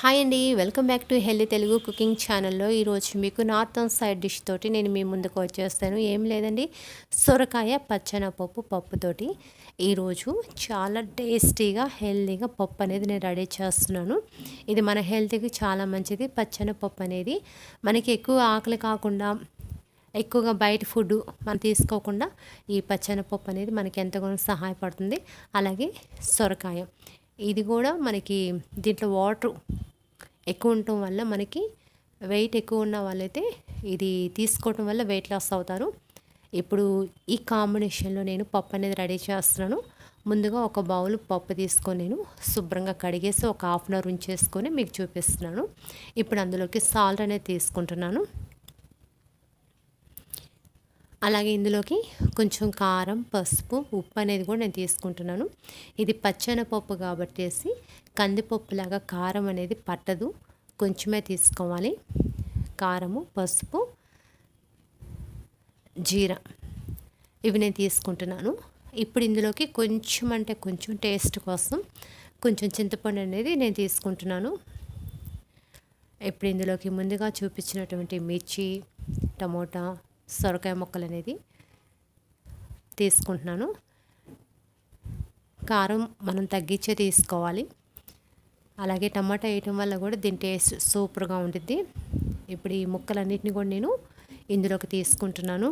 Hi అండి welcome back to healthy Telugu cooking ఛానల్లో ఈరోజు మీకు నార్థన్ సైడ్ డిష్ తోటి నేను మీ ముందుకు వచ్చేస్తాను. ఏం లేదండి సొరకాయ పచ్చనపప్పు పప్పుతోటి ఈరోజు చాలా టేస్టీగా హెల్తీగా పప్పు అనేది నేను రెడీ చేస్తున్నాను. ఇది మన హెల్త్కి చాలా మంచిది పచ్చనపప్పు అనేది. మనకి ఎక్కువ ఆకలి కాకుండా ఎక్కువగా బయట ఫుడ్ మనం తీసుకోకుండా ఈ పచ్చనపప్పు అనేది మనకి ఎంతగానో సహాయపడుతుంది. అలాగే సొరకాయ. ఇది కూడా మనకి దీంట్లో వాటర్ ఎక్కువ ఉండటం వల్ల మనకి వెయిట్ ఎక్కువ ఉన్న వాళ్ళైతే ఇది తీసుకోవటం వల్ల వెయిట్ లాస్ అవుతారు. ఇప్పుడు ఈ కాంబినేషన్లో నేను పప్పు అనేది రెడీ చేస్తున్నాను. ముందుగా ఒక బౌల్ పప్పు తీసుకొని నేను శుభ్రంగా కడిగేసి ఒక హాఫ్ అన్ అవర్ ఉంచేసుకొని మీకు చూపిస్తున్నాను. ఇప్పుడు అందులోకి సాల్ట్ అనేది తీసుకుంటున్నాను. అలాగే ఇందులోకి కొంచెం కారం పసుపు ఉప్పు అనేది కూడా నేను తీసుకుంటున్నాను. ఇది పచ్చనపప్పు కాబట్టి కందిపప్పులాగా కారం అనేది పట్టదు. కొంచెమే తీసుకోవాలి. కారము పసుపు జీర ఇవి నేను తీసుకుంటున్నాను. ఇప్పుడు ఇందులోకి కొంచెం అంటే కొంచెం టేస్ట్ కోసం కొంచెం చింతపండు అనేది నేను తీసుకుంటున్నాను. ఇప్పుడు ఇందులోకి ముందుగా చూపించినటువంటి మిర్చి టమోటా సొరకాయ ముక్కలు అనేది తీసుకుంటున్నాను. కారం మనం తగ్గించే తీసుకోవాలి. అలాగే టమాటా వేయటం వల్ల కూడా దీని టేస్ట్ సూపర్గా ఉంటుంది ఇప్పుడు ఈ ముక్కలన్నిటిని కూడా నేను ఇందులోకి తీసుకుంటున్నాను.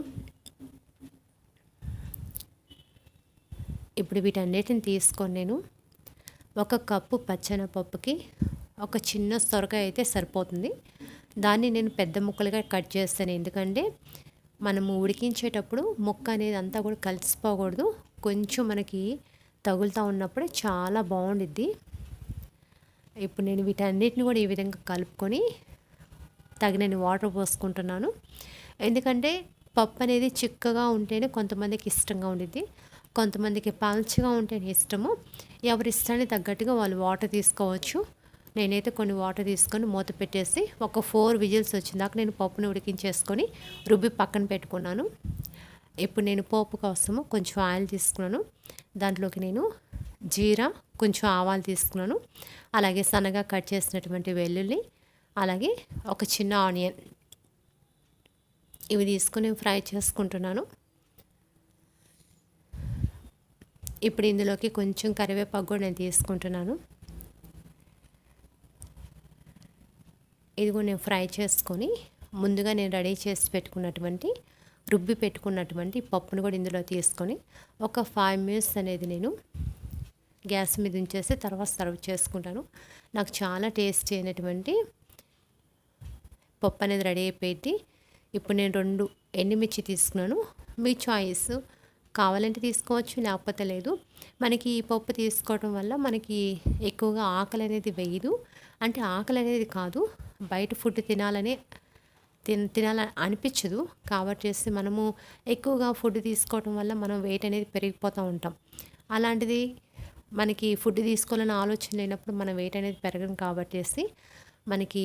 ఇప్పుడు వీటన్నిటిని తీసుకొని నేను ఒక కప్పు పచ్చనపప్పుకి ఒక చిన్న సొరకాయ అయితే సరిపోతుంది. దాన్ని నేను పెద్ద ముక్కలుగా కట్ చేస్తాను. ఎందుకంటే మనము ఉడికించేటప్పుడు ముక్క అనేది అంతా కూడా కలిసిపోకూడదు. కొంచెం మనకి తగులుతూ ఉన్నప్పుడే చాలా బాగుండిద్ది. ఇప్పుడు నేను వీటన్నిటిని కూడా ఈ విధంగా కలుపుకొని తగినన్ని వాటర్ పోసుకుంటున్నాను. ఎందుకంటే పప్పు అనేది చిక్కగా ఉంటేనే కొంతమందికి ఇష్టంగా ఉండిద్ది. కొంతమందికి పల్చగా ఉంటేనే ఇష్టము. ఎవరి ఇష్టానికి తగ్గట్టుగా వాళ్ళు వాటర్ తీసుకోవచ్చు. నేనైతే కొన్ని వాటర్ తీసుకొని మూత పెట్టేసి ఒక ఫోర్ విజిల్స్ వచ్చిందాక నేను పప్పుని ఉడికించేసుకొని రుబ్బి పక్కన పెట్టుకున్నాను. ఇప్పుడు నేను పోపు కోసము కొంచెం ఆయిల్ తీసుకున్నాను. దాంట్లోకి నేను జీరా కొంచెం ఆవాలు తీసుకున్నాను. అలాగే సన్నగా కట్ చేసినటువంటి వెల్లుల్లి అలాగే ఒక చిన్న ఆనియన్ ఇవి తీసుకుని ఫ్రై చేసుకుంటున్నాను. ఇప్పుడు ఇందులోకి కొంచెం కరివేపాకు కూడా నేను తీసుకుంటున్నాను. ఇదిగో నేను ఫ్రై చేసుకొని ముందుగా నేను రెడీ చేసి పెట్టుకున్నటువంటి రుబ్బి పెట్టుకున్నటువంటి పప్పును కూడా ఇందులో తీసుకొని ఒక ఫైవ్ మినిట్స్ అనేది నేను గ్యాస్ మీద ఉంచేసి తర్వాత సర్వ్ చేసుకుంటాను. నాకు చాలా టేస్ట్ అయినటువంటి పప్పు అనేది రెడీ అయిపోయింది. ఇప్పుడు నేను రెండు ఎండుమిర్చి తీసుకున్నాను. మీ చాయిస్ కావాలంటే తీసుకోవచ్చు లేకపోతే లేదు. మనకి ఈ పప్పు తీసుకోవడం వల్ల మనకి ఎక్కువగా ఆకలి అనేది వేయదు. అంటే ఆకలి అనేది కాదు బయట ఫుడ్ తినాలని తిన తినాలని అనిపించదు. కాబట్టి మనము ఎక్కువగా ఫుడ్ తీసుకోవడం వల్ల మనం వెయిట్ అనేది పెరిగిపోతూ ఉంటాం. అలాంటిది మనకి ఫుడ్ తీసుకోవాలని ఆలోచన లేనప్పుడు మన వెయిట్ అనేది పెరగడం కాబట్టి మనకి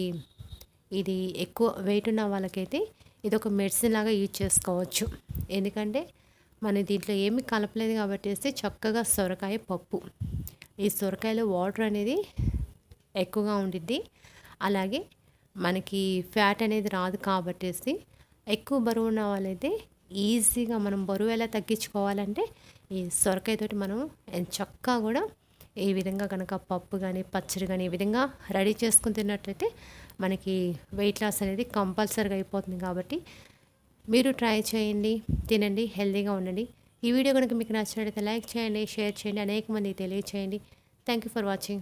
ఇది ఎక్కువ వెయిట్ ఉన్న వాళ్ళకైతే ఇది ఒక మెడిసిన్ లాగా యూజ్ చేసుకోవచ్చు. ఎందుకంటే మన దీంట్లో ఏమి కలపలేదు కాబట్టి చక్కగా సొరకాయ పప్పు. ఈ సొరకాయలో వాటర్ అనేది ఎక్కువగా ఉండిద్ది. అలాగే మనకి ఫ్యాట్ అనేది రాదు కాబట్టేసి ఎక్కువ బరువు ఉన్న వాళ్ళైతే ఈజీగా మనం బరువు ఎలా తగ్గించుకోవాలంటే ఈ సొరకాయతోటి మనం చక్కగా కూడా ఈ విధంగా కనుక పప్పు కానీ పచ్చడి కానీ ఈ విధంగా రెడీ చేసుకుని తిన్నట్లయితే మనకి వెయిట్ లాస్ అనేది కంపల్సరీగా అయిపోతుంది కాబట్టి మీరు ట్రై చేయండి తినండి హెల్తీగా ఉండండి. ఈ వీడియో కనుక మీకు నచ్చినట్లయితే లైక్ చేయండి షేర్ చేయండి అనేక మందికి తెలియచేయండి. Thank you for watching